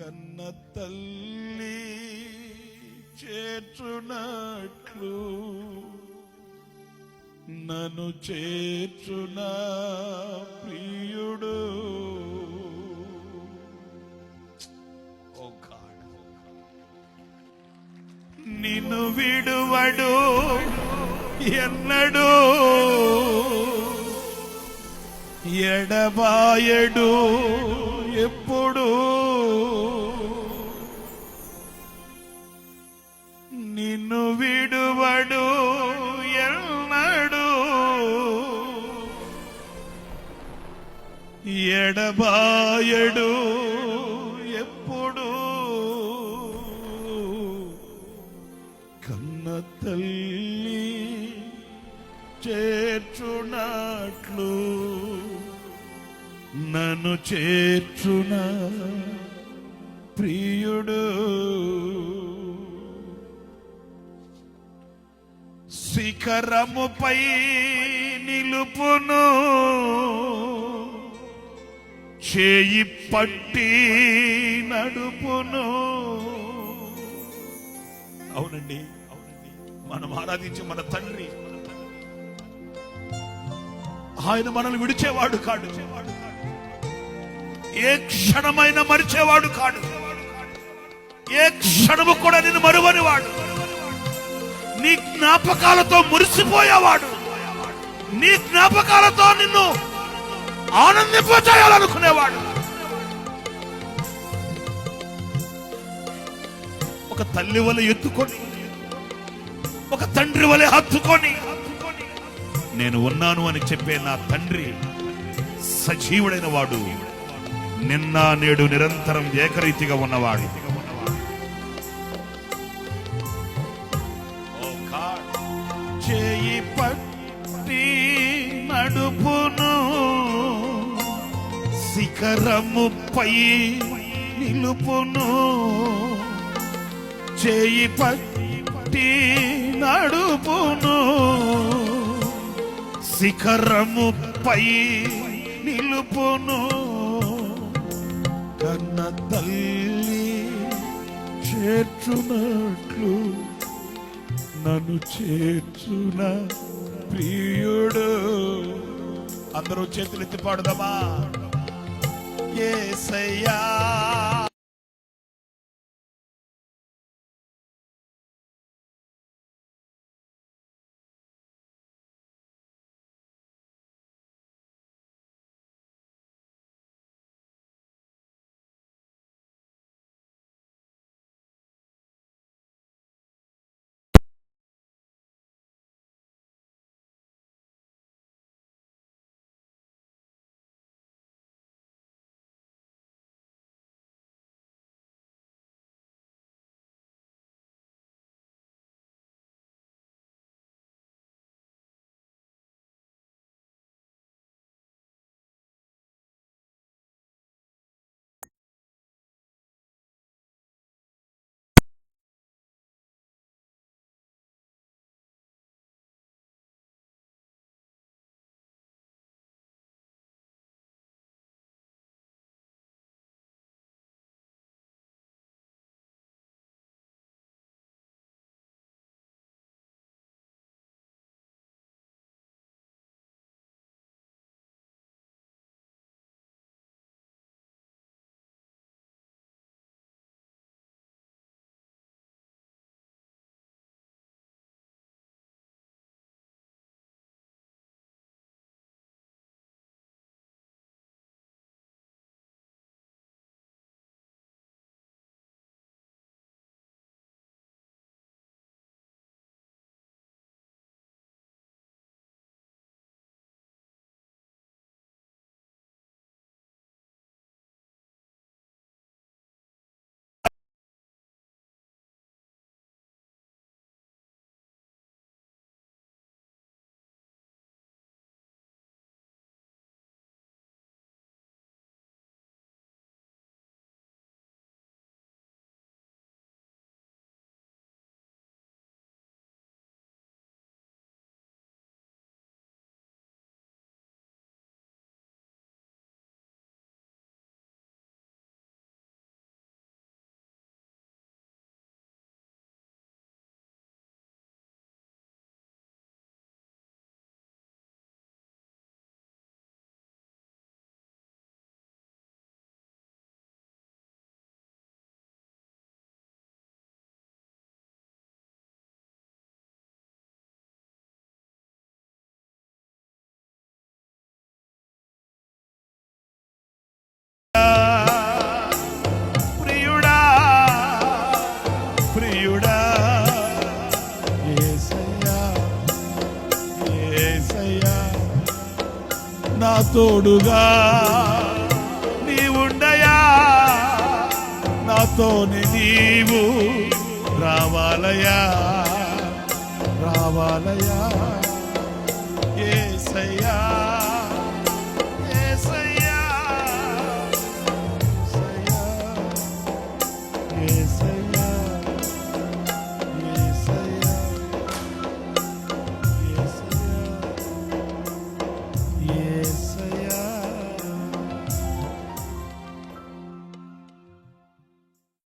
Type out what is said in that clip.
కన్న తల్లి చేర్చునట్లు నన్ను చేర్చున ప్రియుడు. ఓ నిన్ను విడువడు ఎన్నడు. ఎడబాయడు. ఎడబాయడు ఎప్పుడు. కన్న తల్లి చేర్చునట్లు నన్ను చేర్చున ప్రియుడు. శిఖరముపై నిలుపును. చేయి పట్టి నడుపును. అవునండి. అవునండి మనం ఆరాధించే మన తండ్రి. ఆయన మనల్ని విడిచేవాడు కాడు. ఏ క్షణమైన మరిచేవాడు కాడు. ఏ క్షణము కూడా నిన్ను మరువని వాడు నీ జ్ఞాపకాలతో మురిసిపోయేవాడు. నీ జ్ఞాపకాలతో నిన్ను ఆనందింపజేయాలనుకునేవాడు. ఒక తల్లి వలె ఎత్తుకొని ఒక తండ్రి వలె హత్తుకొని నేను ఉన్నాను అని చెప్పే నా తండ్రి సజీవుడైన వాడు నిన్న నేడు నిరంతరం ఏకరీతిగా ఉన్నవాడు. చేయి పట్టి నడుపు శిఖరముపై నిలుపును. చేయి పట్టి నడుపును. శిఖరముపై నిలుపును. కన్న తల్లి చేర్చునట్లు నన్ను చేర్చున ప్రియుడు. అందరూ చేతులెత్తి పాడుదామా? ఏసయ్యా. తోడుగా. నీవుండయా నాతోని నాతోనే నీవు రావాలయా? రావాలయా?